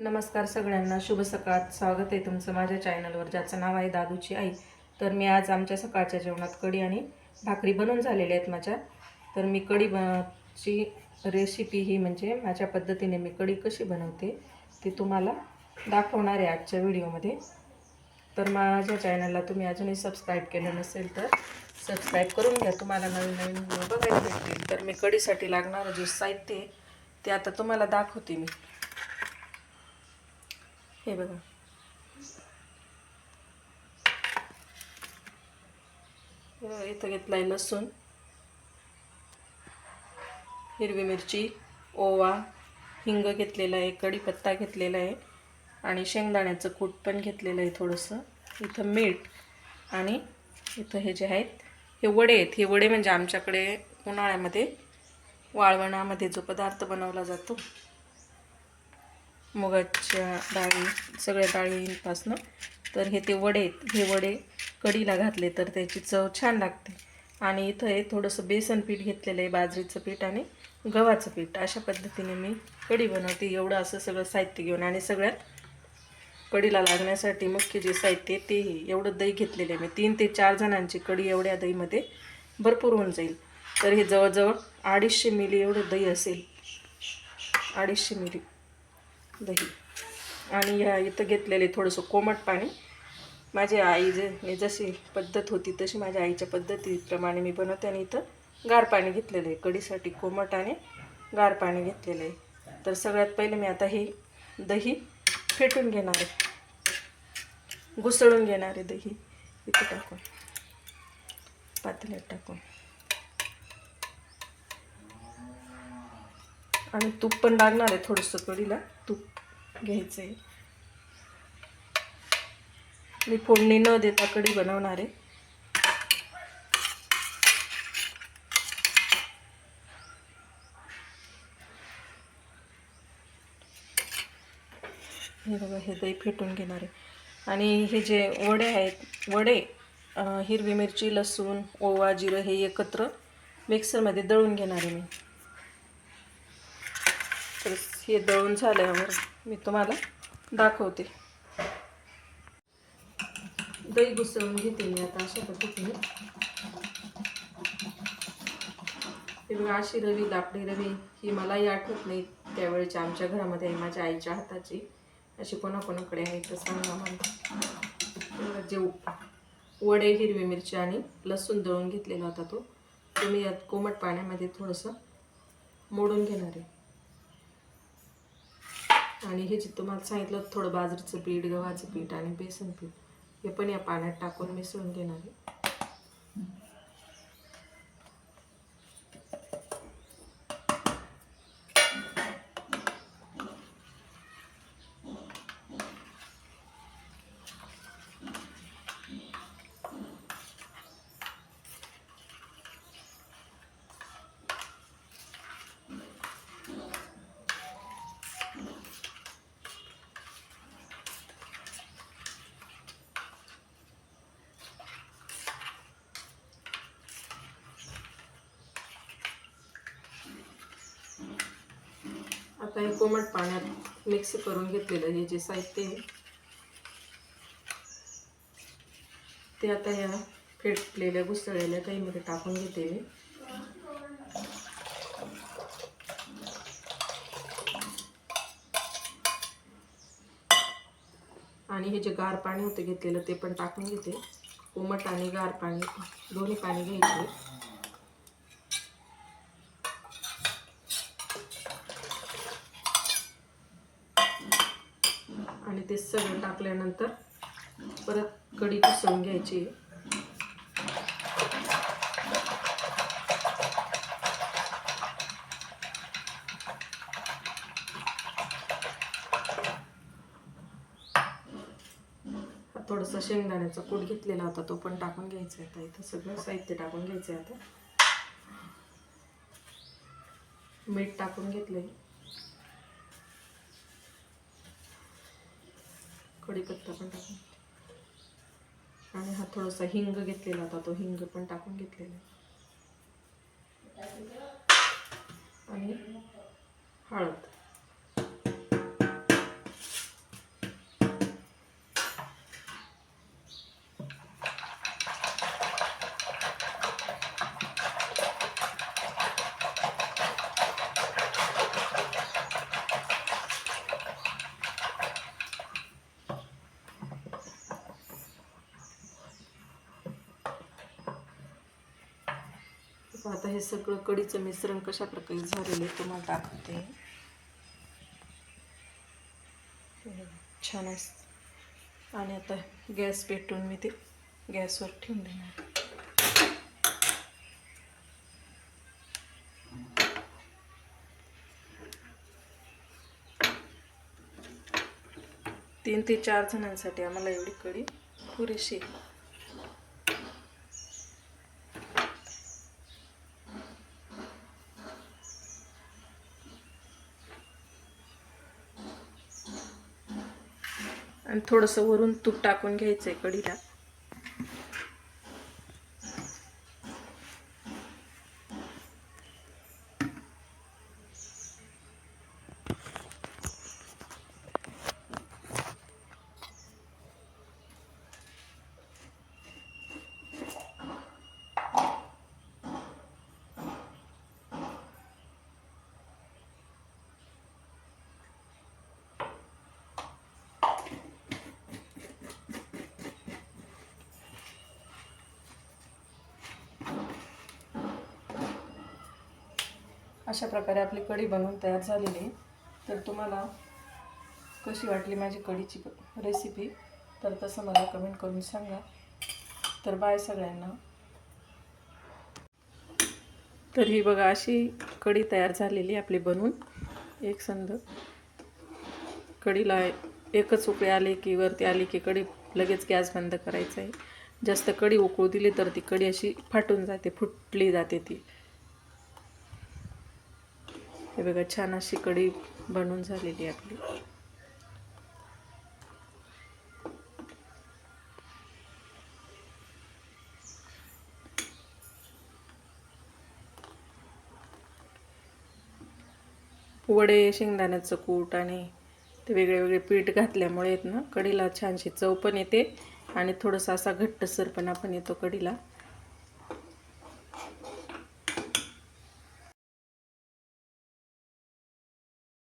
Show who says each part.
Speaker 1: नमस्कार सगळ्यांना. शुभ सकाळ. स्वागत आहे तुमचं माझ्या चॅनलवर ज्याचं नाव आहे दादूची आई. तर मी आज आमच्या सकाळच्या जेवणात कढी आणि भाकरी बनवून झालेल्या आहेत माझ्या. तर मी कढी ब ची रेसिपी ही म्हणजे माझ्या पद्धतीने मी कढी कशी बनवते ती तुम्हाला दाखवणार आहे आजच्या व्हिडिओमध्ये. तर माझ्या चॅनलला तुम्ही अजूनही सबस्क्राईब केलं नसेल तर सबस्क्राईब करून घ्या. तुम्हाला नवीन नवीन व्हिडिओ बघायला भेटतील. तर मी कढीसाठी लागणारं जे साहित्य आहे ते आता तुम्हाला दाखवते मी. हे बघा. इथं घेतला आहे लसूण हिरवी मिरची ओवा हिंग घेतलेला आहे कढीपत्ता घेतलेला आहे आणि शेंगदाण्याचं कूट पण घेतलेलं आहे थोडंसं. इथं मीठ आणि इथं हे जे आहेत हे वडे आहेत. हे वडे म्हणजे आमच्याकडे उन्हाळ्यामध्ये वाळवणामध्ये जो पदार्थ बनवला जातो मुगाच्या डाळी सगळ्या डाळींपासनं. तर हे ते वडे आहेत. हे वडे कढीला घातले तर त्याची चव छान लागते. आणि इथं हे थोडंसं बेसन पीठ घेतलेलं आहे बाजरीचं पीठ आणि गव्हाचं पीठ. अशा पद्धतीने मी कढी बनवते. एवढं असं सगळं साहित्य घेऊन आणि सगळ्यात कढीला लागण्यासाठी मुख्य जे साहित्य आहे ते एवढं दही घेतलेलं आहे मी. तीन ते चार जणांची कढी एवढ्या दहीमध्ये भरपूर होऊन जाईल. तर हे जवळजवळ अडीचशे मिली एवढं दही असेल. अडीचशे मिली. दही. आणि ह्या इथं घेतलेले थोडंसं कोमट पाणी. माझी आई जे मी जशी पद्धत होती तशी माझ्या आईच्या पद्धतीप्रमाणे मी बनवते आणि इथं गार पाणी घेतलेलं आहे. कढीसाठी कोमट आणि गार पाणी घेतलेलं आहे. तर सगळ्यात पहिले मी आता हे दही फेटून घेणार आहे. घुसळून घेणार आहे दही. इथं टाकून. पातळ्यात टाकून. आणि तूप पण लागणार आहे थोडंसं कढीला. तूप घ्यायचं आहे मी फोडणी न देता कढी बनवणार आहे. हे बघा हे दही फेटून घेणार आहे. आणि हे जे वडे आहेत वडे हिरवी मिरची लसूण ओवा जिरं हे एकत्र मिक्सरमध्ये दळून घेणार आहे मी. तर हे दळून झाल्यावर मी तुम्हाला दाखवते. दही घुसळून घेते मी आता अशा पद्धतीने. हे बघा अशी रवी लापडी रवी ही मलाही आठवत नाही त्यावेळेच्या आमच्या घरामध्ये आहे माझ्या आईच्या हाताची. अशी कोणाकोणाकडे आहे तर सांगा मला. जे वडे हिरवी मिरची आणि लसूण दळून घेतलेला होता तो. तुम्ही यात कोमट पाण्यामध्ये थोडंसं मोडून घेणार आहे. आणि हे जे तुम्हाला सांगितलं थोडं बाजरीचं पीठ गव्हाचं पीठ आणि बेसन पीठ हे पण या पाण्यात टाकून मिसळून घेणार आहे. आता हे कोमट पाण्यात मिक्स करून घेतलेलं हे जे साहित्य आहे. ते आता या फेटलेल्या घुसळलेल्या दहीमध्ये टाकून घेते मी. आणि हे जे गार पाणी होतं घेतलेलं ते पण टाकून घेते. कोमट आणि गार पाणी दोन्ही पाणी घ्यायचे आणि ते सगळं टाकल्यानंतर परत कढी कुसळून घ्यायची. थोडंसं शेंगदाण्याचा कूट घेतलेला होता तो पण टाकून घ्यायचा आता. इथं सगळं साहित्य टाकून घ्यायचं आता. मीठ टाकून घेतलंय. कढीपत्ता पण टाकून आणि हा थोडासा हिंग घेतलेला होता तो हिंग पण टाकून घेतलेला आणि हळद. आता हे सगळं कढीचं मिश्रण कशा प्रकारे झालेलं आहे तुम्हाला दाखवते. छान आहे. आणि आता गॅस पेटवून मी ते गॅसवर ठेवून देणार. तीन ते चार जणांसाठी आम्हाला एवढी कढी पुरेशी आणि थोडंसं वरून तूप टाकून घ्यायचं आहे कढीला. अशा प्रकारे आपली कढी बनवून तयार झालेली आहे. तर तुम्हाला कशी वाटली माझी कढीची रेसिपी तर तसं मला कमेंट करून सांगा. तर बाय सगळ्यांना. तर ही बघा अशी कढी तयार झालेली आपली बनवून. एक संद. कढीला एकच उकळी आली की वरती आली की कढी लगेच गॅस बंद करायचा आहे. जास्त कढी उकळू दिली तर ती कढी अशी फाटून जाते फुटली जाते ती. हे बघा छान अशी कढी बनून झालेली आपली. वडे शेंगदाण्याचं कूट आणि ते वेगळे वेगळे पीठ घातल्यामुळे आहेत ना कढीला छानशी चव पण येते आणि थोडंसं असा घट्टसर पण येतो कढीला.